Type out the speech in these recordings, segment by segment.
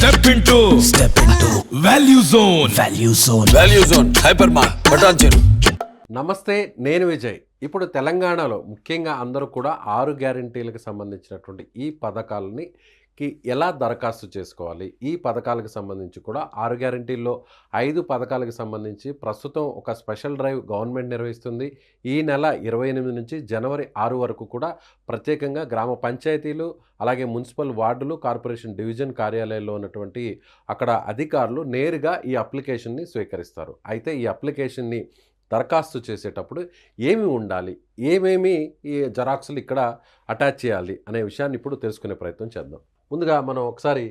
Step into step into value zone value zone value zone hyper mart బటాన్ చెరు నమస్తే నేను విజయ్. ఇప్పుడు తెలంగాణలో ముఖ్యంగా అందరూ కూడా ఆరు గ్యారంటీలకు సంబంధించినటువంటి ఈ పథకాలని కి ఎలా దరఖాస్తు చేసుకోవాలి? ఈ పథకాలకు సంబంధించి కూడా ఆరు గ్యారంటీల్లో ఐదు పథకాలకు సంబంధించి ప్రస్తుతం ఒక స్పెషల్ డ్రైవ్ గవర్నమెంట్ నిర్వహిస్తుంది. ఈ నెల ఇరవై ఎనిమిది నుంచి జనవరి ఆరు వరకు కూడా ప్రత్యేకంగా గ్రామ పంచాయతీలు అలాగే మున్సిపల్ వార్డులు కార్పొరేషన్ డివిజన్ కార్యాలయాల్లో ఉన్నటువంటి అక్కడ అధికారులు నేరుగా ఈ అప్లికేషన్ని స్వీకరిస్తారు. అయితే ఈ అప్లికేషన్ని దరఖాస్తు చేసేటప్పుడు ఏమి ఉండాలి? ఏమేమి ఈ జరాక్సులు ఇక్కడ అటాచ్ చేయాలి? అనే విషయాన్ని ఇప్పుడు తెలుసుకునే ప్రయత్నం చేద్దాం. ముందుగా మనం ఒకసారి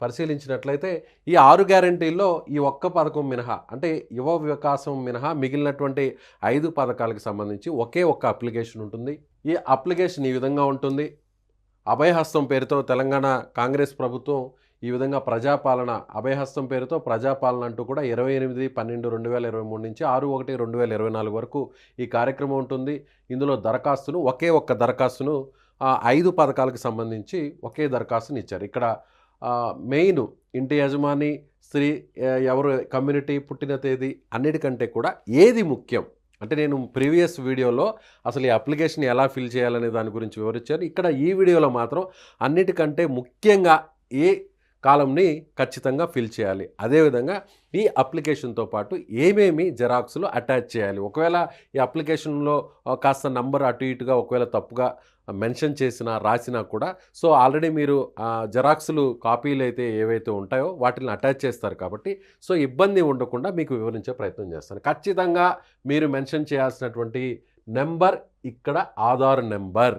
పరిశీలించినట్లయితే ఈ ఆరు గ్యారంటీల్లో ఈ ఒక్క పథకం మినహా అంటే యువ వికాసం మినహా మిగిలినటువంటి ఐదు పథకాలకు సంబంధించి ఒకే ఒక్క అప్లికేషన్ ఉంటుంది. ఈ అప్లికేషన్ ఈ విధంగా ఉంటుంది. అభయహస్తం పేరుతో తెలంగాణ కాంగ్రెస్ ప్రభుత్వం ఈ విధంగా ప్రజాపాలన అభయహస్తం పేరుతో ప్రజాపాలన అంటూ కూడా ఇరవై ఎనిమిది పన్నెండు రెండు వేల ఇరవై మూడు నుంచి ఆరు ఒకటి రెండు వేల ఇరవై నాలుగు వరకు ఈ కార్యక్రమం ఉంటుంది. ఇందులో దరఖాస్తును ఒకే ఒక్క దరఖాస్తును ఐదు పథకాలకు సంబంధించి ఒకే దరఖాస్తుని ఇచ్చారు. ఇక్కడ మెయిన్ ఇంటి యజమాని స్త్రీ ఎవరు కమ్యూనిటీ పుట్టిన తేదీ అన్నిటికంటే కూడా ఏది ముఖ్యం? అంటే నేను ప్రీవియస్ వీడియోలో అసలు ఈ అప్లికేషన్ ఎలా ఫిల్ చేయాలనే దాని గురించి వివరించాను. ఇక్కడ ఈ వీడియోలో మాత్రం అన్నిటికంటే ముఖ్యంగా ఏ కాలంని ఖచ్చితంగా ఫిల్ చేయాలి. అదేవిధంగా ఈ అప్లికేషన్తో పాటు ఏమేమి జెరాక్స్లు అటాచ్ చేయాలి? ఒకవేళ ఈ అప్లికేషన్లో కాస్త నంబర్ అటు ఇటుగా ఒకవేళ తప్పుగా మెన్షన్ చేసినా రాసినా కూడా సో ఆల్రెడీ మీరు జెరాక్స్లు కాపీలు అయితే ఏవైతే ఉంటాయో వాటిని అటాచ్ చేస్తారు కాబట్టి సో ఇబ్బంది ఉండకుండా మీకు వివరించే ప్రయత్నం చేస్తాను. ఖచ్చితంగా మీరు మెన్షన్ చేయాల్సినటువంటి నెంబర్ ఇక్కడ ఆధార్ నెంబర్.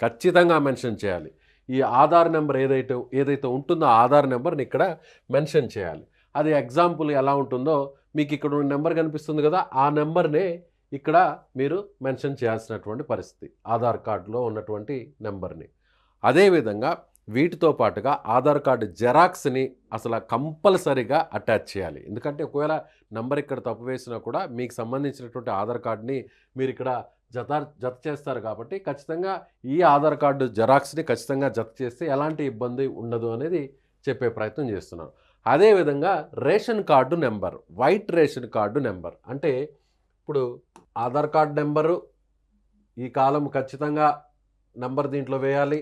ఖచ్చితంగా మెన్షన్ చేయాలి. ఈ ఆధార్ నెంబర్ ఏదైతే ఏదైతే ఉంటుందో ఆధార్ నెంబర్ని ఇక్కడ మెన్షన్ చేయాలి. అది ఎగ్జాంపుల్ ఎలా ఉంటుందో మీకు ఇక్కడ ఉన్న నెంబర్ కనిపిస్తుంది కదా ఆ నెంబర్నే ఇక్కడ మీరు మెన్షన్ చేయాల్సినటువంటి పరిస్థితి ఆధార్ కార్డులో ఉన్నటువంటి నెంబర్ని. అదేవిధంగా వీటితో పాటుగా ఆధార్ కార్డు జెరాక్స్ని అసలు కంపల్సరీగా అటాచ్ చేయాలి. ఎందుకంటే ఒకవేళ నెంబర్ ఇక్కడ తప్పు వేసినా కూడా మీకు సంబంధించినటువంటి ఆధార్ కార్డుని మీరు ఇక్కడ జత జత చేస్తారు కాబట్టి ఖచ్చితంగా ఈ ఆధార్ కార్డు జెరాక్స్ని ఖచ్చితంగా జత చేస్తే ఎలాంటి ఇబ్బంది ఉండదు అనేది చెప్పే ప్రయత్నం చేస్తున్నాను అదేవిధంగా ration card number white ration card number. అంటే ఇప్పుడు ఆధార్ కార్డు నెంబరు ఈ కాలం ఖచ్చితంగా నెంబర్ దీంట్లో వేయాలి.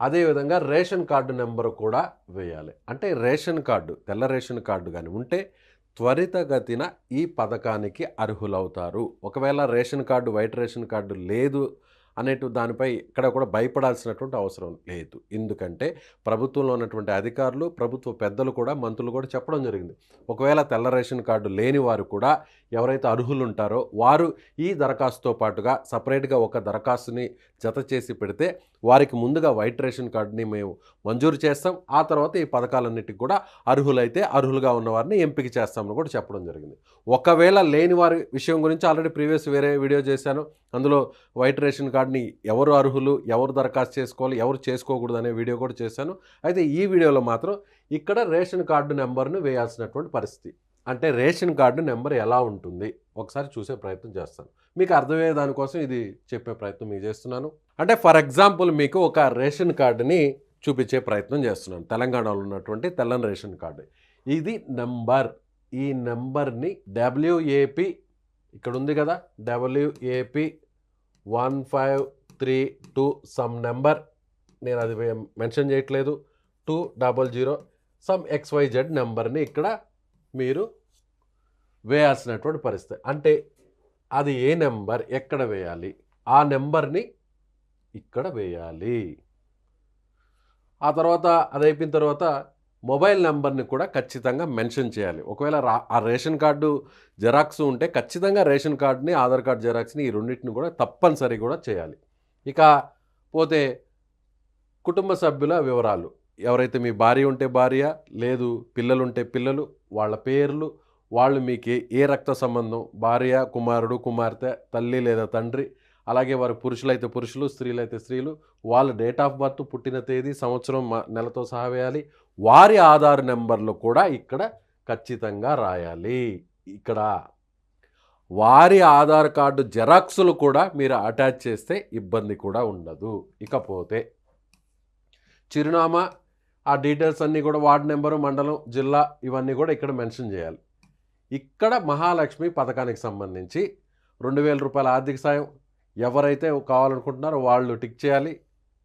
అదేవిధంగా రేషన్ కార్డు నెంబరు కూడా వేయాలి. అంటే రేషన్ కార్డు తెల్ల రేషన్ కార్డు కానీ ఉంటే త్వరితగతిన ఈ పథకానికి అర్హులవుతారు. ఒకవేళ ration card white ration card లేదు అనేటు దానిపై ఇక్కడ కూడా భయపడాల్సినటువంటి అవసరం లేదు. ఎందుకంటే ప్రభుత్వంలో ఉన్నటువంటి అధికారులు ప్రభుత్వ పెద్దలు కూడా మంత్రులు కూడా చెప్పడం జరిగింది. ఒకవేళ తెల్ల రేషన్ కార్డు లేని వారు కూడా ఎవరైతే అర్హులు ఉంటారో వారు ఈ దరఖాస్తుతో పాటుగా సపరేట్గా ఒక దరఖాస్తుని జత చేసి పెడితే వారికి ముందుగా వైట్ రేషన్ కార్డుని మేము మంజూరు చేస్తాం. ఆ తర్వాత ఈ పథకాలన్నిటికి కూడా అర్హులైతే అర్హులుగా ఉన్నవారిని ఎంపిక చేస్తామని కూడా చెప్పడం జరిగింది. ఒకవేళ లేని వారి విషయం గురించి ఆల్రెడీ ప్రీవియస్ వేరే వీడియో చేశాను. అందులో వైట్ రేషన్ కార్డుని ఎవరు అర్హులు ఎవరు దరఖాస్తు చేసుకోవాలి ఎవరు చేసుకోకూడదు అనే వీడియో కూడా చేశాను. అయితే ఈ వీడియోలో మాత్రం ఇక్కడ రేషన్ కార్డు నెంబర్ను వేయాల్సినటువంటి పరిస్థితి. అంటే రేషన్ కార్డు నెంబర్ ఎలా ఉంటుంది? ఒకసారి చూసే ప్రయత్నం చేస్తాను. మీకు అర్థమయ్యే దానికోసం ఇది చెప్పే ప్రయత్నం మీకు చేస్తున్నాను. అంటే ఫర్ ఎగ్జాంపుల్ మీకు ఒక రేషన్ కార్డుని చూపించే ప్రయత్నం చేస్తున్నాను. తెలంగాణలో ఉన్నటువంటి తెల్లని రేషన్ కార్డు. ఇది నెంబర్. ఈ నెంబర్ని డబ్ల్యూఏపి ఇక్కడ ఉంది కదా? WAP one five three two some number. నేను అది మెన్షన్ చేయట్లేదు. Two double zero some XYZ నెంబర్ని ఇక్కడ మీరు వేయాల్సినటువంటి పరిస్థితి. అంటే అది ఏ నెంబర్ ఎక్కడ వేయాలి? ఆ నెంబర్ని ఇక్కడ వేయాలి. ఆ తర్వాత అది అయిపోయిన తర్వాత మొబైల్ నెంబర్ని కూడా ఖచ్చితంగా మెన్షన్ చేయాలి. ఒకవేళ ఆ రేషన్ కార్డు జెరాక్స్ ఉంటే ఖచ్చితంగా రేషన్ కార్డుని ఆధార్ కార్డు జెరాక్స్ని ఈ రెండింటిని కూడా తప్పనిసరి కూడా చేయాలి. ఇక పోతే కుటుంబ సభ్యుల వివరాలు. ఎవరైతే మీ భార్య ఉంటే భార్య లేదు పిల్లలు ఉంటే పిల్లలు వాళ్ళ పేర్లు వాళ్ళు మీకు ఏ- రక్త సంబంధం? భార్య కుమారుడు కుమార్తె తల్లి లేదా తండ్రి అలాగే వారు పురుషులైతే పురుషులు స్త్రీలైతే స్త్రీలు వాళ్ళ డేట్ ఆఫ్ బర్త్ పుట్టిన తేదీ సంవత్సరం నెలతో సహా వేయాలి. వారి ఆధార్ నెంబర్లు కూడా ఇక్కడ ఖచ్చితంగా రాయాలి. ఇక్కడ వారి ఆధార్ కార్డు జెరాక్సులు కూడా మీరు అటాచ్ చేస్తే ఇబ్బంది కూడా ఉండదు. ఇకపోతే చిరునామా ఆ డీటెయిల్స్ అన్నీ కూడా వార్డు నెంబరు మండలం జిల్లా ఇవన్నీ కూడా ఇక్కడ మెన్షన్ చేయాలి. ఇక్కడ మహాలక్ష్మి పథకానికి సంబంధించి రెండు వేల రూపాయల ఆర్థిక సాయం ఎవరైతే కావాలనుకుంటున్నారో వాళ్ళు టిక్ చేయాలి.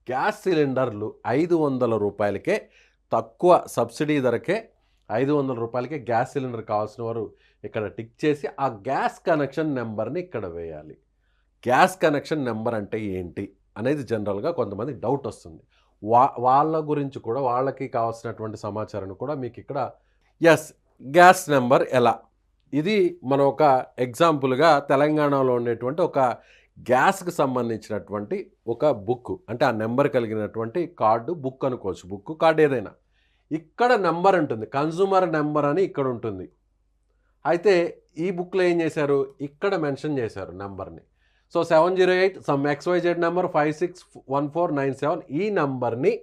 గ్యాస్ సిలిండర్లు ఐదు వందల రూపాయలకే తక్కువ సబ్సిడీ ధరకే ఐదు వందల రూపాయలకే గ్యాస్ సిలిండర్ కావాల్సిన వారు ఇక్కడ టిక్ చేసి ఆ గ్యాస్ కనెక్షన్ నెంబర్ని ఇక్కడ వేయాలి. గ్యాస్ కనెక్షన్ నెంబర్ అంటే ఏంటి అనేది జనరల్గా కొంతమంది డౌట్ వస్తుంది. వా వాళ్ళ గురించి కూడా వాళ్ళకి కావాల్సినటువంటి సమాచారాన్ని కూడా మీకు ఇక్కడ ఎస్ గ్యాస్ నెంబర్ ఎలా? ఇది మనం ఒక ఎగ్జాంపుల్గా తెలంగాణలో ఉండేటువంటి ఒక గ్యాస్కి సంబంధించినటువంటి ఒక బుక్ అంటే ఆ నెంబర్ కలిగినటువంటి కార్డు బుక్ అనుకోవచ్చు బుక్ కార్డు ఏదైనా. ఇక్కడ నెంబర్ ఉంటుంది కన్జూమర్ నెంబర్ అని ఇక్కడ ఉంటుంది. అయితే ఈ బుక్లో ఏం చేశారు? ఇక్కడ మెన్షన్ చేశారు నెంబర్ని so seven zero eight some XYZ number five six one four nine seven. ఈ నెంబర్ని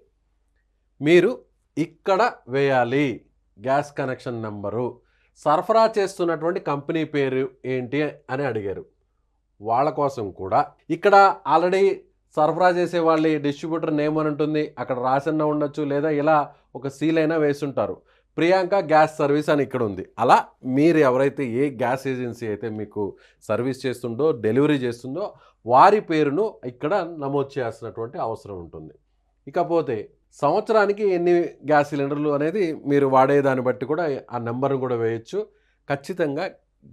మీరు ఇక్కడ వేయాలి. Gas connection number. సరఫరా చేస్తున్నటువంటి కంపెనీ పేరు ఏంటి అని అడిగారు. వాళ్ళ కోసం కూడా. ఇక్కడ ఆల్రెడీ సరఫరా చేసే వాళ్ళ డిస్ట్రిబ్యూటర్ నేమ్ అని ఉంటుంది. అక్కడ రాసన్న ఉండొచ్చు లేదా ఇలా ఒక సీల్ అయినా వేసుంటారు. ప్రియాంక గ్యాస్ సర్వీస్ అని ఇక్కడ ఉంది. అలా మీరు ఎవరైతే ఏ గ్యాస్ ఏజెన్సీ అయితే మీకు సర్వీస్ చేస్తుందో డెలివరీ చేస్తుందో వారి పేరును ఇక్కడ నమోదు చేయాల్సినటువంటి అవసరం ఉంటుంది. ఇకపోతే సంవత్సరానికి ఎన్ని గ్యాస్ సిలిండర్లు అనేది మీరు వాడే దాన్ని బట్టి కూడా ఆ నెంబర్ను కూడా వేయచ్చు. ఖచ్చితంగా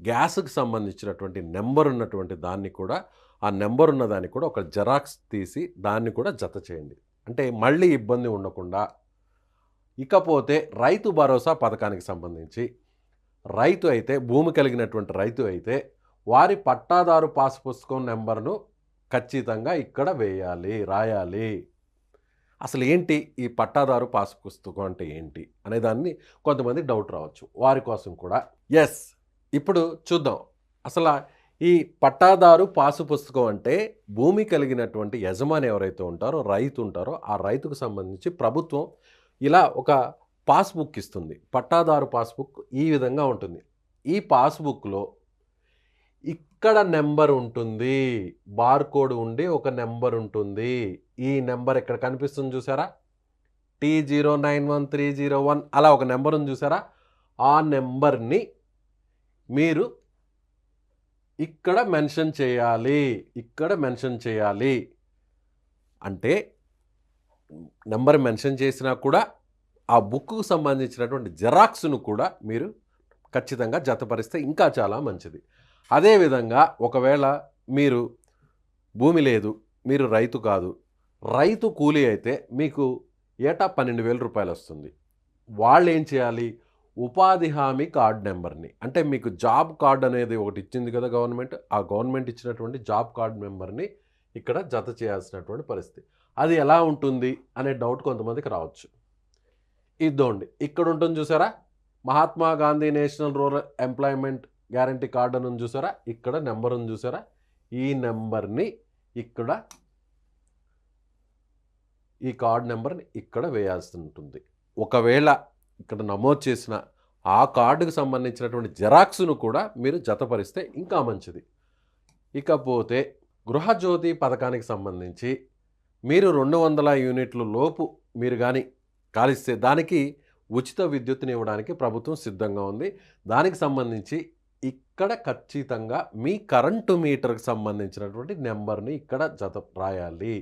గ్యాస్కి సంబంధించినటువంటి నెంబర్ ఉన్నటువంటి దాన్ని కూడా ఆ నెంబర్ ఉన్న దాన్ని కూడా ఒక జెరాక్స్ తీసి దాన్ని కూడా జత చేయండి. అంటే మళ్ళీ ఇబ్బంది ఉండకుండా ఇకపోతే రైతు భరోసా పథకానికి సంబంధించి రైతు అయితే భూమి కలిగినటువంటి రైతు అయితే వారి పట్టాదారు పాస్ పుస్తకం నెంబర్ను ఖచ్చితంగా ఇక్కడ వేయాలి రాయాలి. అసలు ఏంటి ఈ పట్టాదారు పాస్ పుస్తకం అంటే ఏంటి అనే దాన్ని కొంతమంది డౌట్ రావచ్చు. వారి కోసం కూడా ఎస్ ఇప్పుడు చూద్దాం. అసలు ఈ పట్టాదారు పాసు పుస్తకం అంటే భూమి కలిగినటువంటి యజమాని ఎవరైతే ఉంటారో రైతు ఉంటారో ఆ రైతుకు సంబంధించి ప్రభుత్వం ఇలా ఒక పాస్బుక్ ఇస్తుంది. పట్టాదారు పాస్బుక్ ఈ విధంగా ఉంటుంది. ఈ పాస్బుక్లో ఇక్కడ నెంబర్ ఉంటుంది. బార్కోడ్ ఉండి ఒక నెంబర్ ఉంటుంది. ఈ నెంబర్ ఇక్కడ కనిపిస్తుంది చూసారా? T zero nine one three zero one అలా ఒక నెంబర్ ఉంది చూసారా? ఆ నెంబర్ని మీరు ఇక్కడ మెన్షన్ చేయాలి. ఇక్కడ మెన్షన్ చేయాలి. అంటే నెంబర్ మెన్షన్ చేసినా కూడా ఆ బుక్కు సంబంధించినటువంటి జెరాక్స్ను కూడా మీరు ఖచ్చితంగా జతపరిస్తే ఇంకా చాలా మంచిది. అదేవిధంగా ఒకవేళ మీరు భూమి లేదు మీరు రైతు కాదు రైతు కూలీ అయితే మీకు ఏటా పన్నెండు వేల రూపాయలు వస్తుంది. వాళ్ళు ఏం చేయాలి? ఉపాధి హామీ కార్డ్ నెంబర్ని. అంటే మీకు జాబ్ కార్డ్ అనేది ఒకటి ఇచ్చింది కదా గవర్నమెంట్ ఆ గవర్నమెంట్ ఇచ్చినటువంటి జాబ్ కార్డ్ నెంబర్ని ఇక్కడ జత చేయాల్సినటువంటి పరిస్థితి. అది ఎలా ఉంటుంది అనే డౌట్ కొంతమందికి రావచ్చు. ఇదోండి. ఇక్కడ ఉంటుంది చూసారా? Mahatma Gandhi national rural employment guarantee card అని చూసారా? ఇక్కడ నెంబర్ ఉంది చూసారా? ఈ నెంబర్ని ఇక్కడ ఈ కార్డ్ నెంబర్ని ఇక్కడ వేయాల్సి ఉంటుంది ఒకవేళ ఇక్కడ నమోదు చేసిన ఆ కార్డుకు సంబంధించినటువంటి జెరాక్స్ను కూడా మీరు జతపరిస్తే ఇంకా మంచిది. ఇకపోతే గృహజ్యోతి పథకానికి సంబంధించి మీరు రెండు వందల యూనిట్ల లోపు మీరు కానీ కాలిస్తే దానికి ఉచిత విద్యుత్తుని ఇవ్వడానికి ప్రభుత్వం సిద్ధంగా ఉంది. దానికి సంబంధించి ఇక్కడ ఖచ్చితంగా మీ కరెంటు మీటర్కి సంబంధించినటువంటి నెంబర్ని ఇక్కడ జత రాయాలి.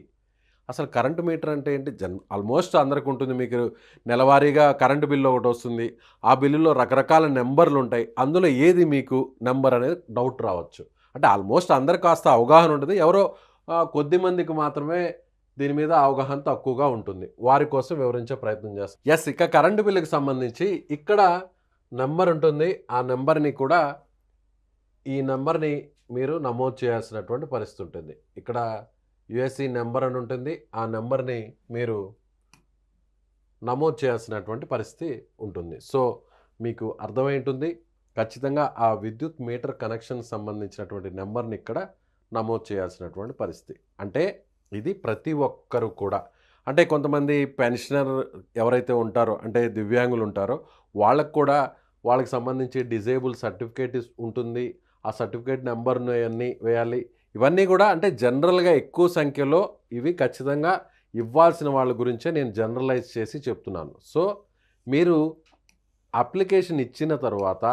అసలు కరెంటు మీటర్ అంటే ఏంటి? జన్ ఆల్మోస్ట్ అందరికి ఉంటుంది మీకు నెలవారీగా కరెంటు బిల్లు ఒకటి వస్తుంది. ఆ బిల్లులో రకరకాల నెంబర్లు ఉంటాయి. అందులో ఏది మీకు నెంబర్ అనేది డౌట్ రావచ్చు. అంటే ఆల్మోస్ట్ అందరికి కాస్త అవగాహన ఉంటుంది. ఎవరో కొద్ది మందికి మాత్రమే దీని మీద అవగాహన తక్కువగా ఉంటుంది. వారి కోసం వివరించే ప్రయత్నం చేస్తాం. ఎస్ ఇక కరెంటు బిల్లుకి సంబంధించి ఇక్కడ నెంబర్ ఉంటుంది. ఆ నెంబర్ని కూడా ఈ నెంబర్ని మీరు నమోదు చేయాల్సినటువంటి పరిస్థితి ఉంటుంది. ఇక్కడ యుఎస్సి నెంబర్ అని ఉంటుంది. ఆ నెంబర్ని మీరు నమోదు చేయాల్సినటువంటి పరిస్థితి ఉంటుంది. సో మీకు అర్థమై ఉంటుంది. ఖచ్చితంగా ఆ విద్యుత్ మీటర్ కనెక్షన్ సంబంధించినటువంటి నెంబర్ని ఇక్కడ నమోదు చేయాల్సినటువంటి పరిస్థితి. అంటే ఇది ప్రతి ఒక్కరు కూడా. అంటే కొంతమంది పెన్షనర్ ఎవరైతే ఉంటారో అంటే దివ్యాంగులు ఉంటారో వాళ్ళకు కూడా వాళ్ళకి సంబంధించి డిజేబుల్ సర్టిఫికేట్ ఉంటుంది. ఆ సర్టిఫికేట్ నెంబర్ను అన్నీ వేయాలి. ఇవన్నీ కూడా అంటే జనరల్గా ఎక్కువ సంఖ్యలో ఇవి ఖచ్చితంగా ఇవ్వాల్సిన వాళ్ళ గురించే నేను జనరలైజ్ చేసి చెప్తున్నాను. సో మీరు అప్లికేషన్ ఇచ్చిన తర్వాత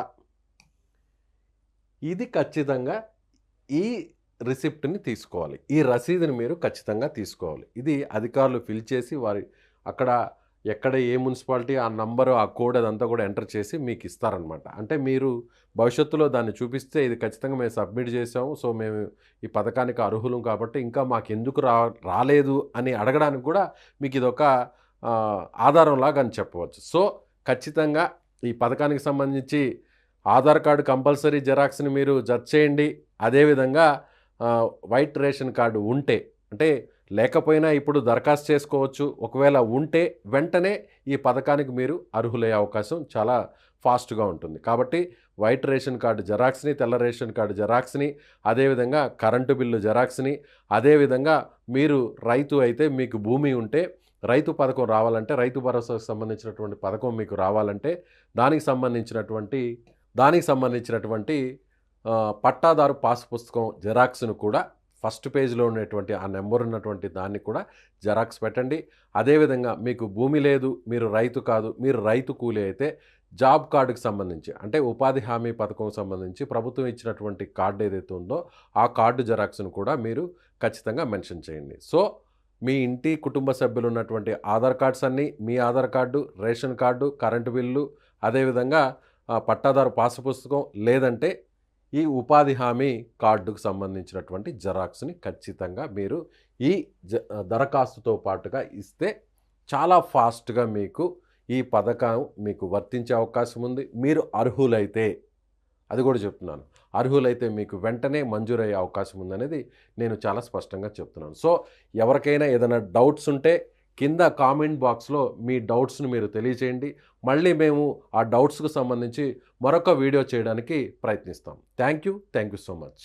ఇది ఖచ్చితంగా ఈ రిసిప్ట్ని తీసుకోవాలి. ఈ రసీదుని మీరు ఖచ్చితంగా తీసుకోవాలి. ఇది అధికారులు ఫిల్ చేసి వారి అక్కడ ఎక్కడ ఏ మున్సిపాలిటీ ఆ నంబరు ఆ కోడ్ అదంతా కూడా ఎంటర్ చేసి మీకు ఇస్తారనమాట. అంటే మీరు భవిష్యత్తులో దాన్ని చూపిస్తే ఇది ఖచ్చితంగా మేము సబ్మిట్ చేసాము సో మేము ఈ పథకానికి అర్హులం కాబట్టి ఇంకా మాకు ఎందుకు రా రాలేదు అని అడగడానికి కూడా మీకు ఇది ఒక ఆధారంలాగా అని చెప్పవచ్చు. సో ఖచ్చితంగా ఈ పథకానికి సంబంధించి ఆధార్ కార్డు కంపల్సరీ జెరాక్స్ని మీరు జడ్జ్ చేయండి. అదేవిధంగా వైట్ రేషన్ కార్డు ఉంటే అంటే లేకపోయినా ఇప్పుడు దరఖాస్తు చేసుకోవచ్చు. ఒకవేళ ఉంటే వెంటనే ఈ పథకానికి మీరు అర్హులయ్యే అవకాశం చాలా ఫాస్ట్గా ఉంటుంది. కాబట్టి వైట్ రేషన్ కార్డు జెరాక్స్ని తెల్ల రేషన్ కార్డు జెరాక్స్ని అదేవిధంగా కరెంటు బిల్లు జెరాక్స్ని అదేవిధంగా మీరు రైతు అయితే మీకు భూమి ఉంటే రైతు పథకం రావాలంటే రైతు భరోసాకు సంబంధించినటువంటి పథకం మీకు రావాలంటే దానికి సంబంధించినటువంటి దానికి సంబంధించినటువంటి పట్టాదారు పాస్ పుస్తకం జెరాక్స్ను కూడా ఫస్ట్ పేజ్లో ఉన్నటువంటి ఆ నెంబర్ ఉన్నటువంటి దాన్ని కూడా జెరాక్స్ పెట్టండి. అదేవిధంగా మీకు భూమి లేదు మీరు రైతు కాదు మీరు రైతు కూలి అయితే జాబ్ కార్డుకి సంబంధించి అంటే ఉపాధి హామీ పథకం సంబంధించి ప్రభుత్వం ఇచ్చినటువంటి కార్డు ఏదైతే ఉందో ఆ కార్డు జెరాక్స్ను కూడా మీరు ఖచ్చితంగా మెన్షన్ చేయండి. సో మీ ఇంటి కుటుంబ సభ్యులు ఉన్నటువంటి ఆధార్ కార్డ్స్ అన్నీ మీ Aadhaar card ration card current bill అదేవిధంగా పట్టాదారు పాస్ పుస్తకం లేదంటే ఈ ఉపాధి హామీ కార్డుకు సంబంధించినటువంటి జెరాక్స్ని ఖచ్చితంగా మీరు ఈ జ దరఖాస్తుతో పాటుగా ఇస్తే చాలా ఫాస్ట్గా మీకు ఈ పథకం మీకు వర్తించే అవకాశం ఉంది. మీరు అర్హులైతే అది కూడా చెప్తున్నాను అర్హులైతే మీకు వెంటనే మంజూరయ్యే అవకాశం ఉందనేది నేను చాలా స్పష్టంగా చెప్తున్నాను. సో ఎవరికైనా ఏదైనా డౌట్స్ ఉంటే కింద కామెంట్ బాక్స్లో మీ డౌట్స్ను మీరు తెలియచేయండి మళ్ళీ మేము ఆ డౌట్స్కు సంబంధించి మరొక వీడియో చేయడానికి ప్రయత్నిస్తాం. Thank you thank you so much.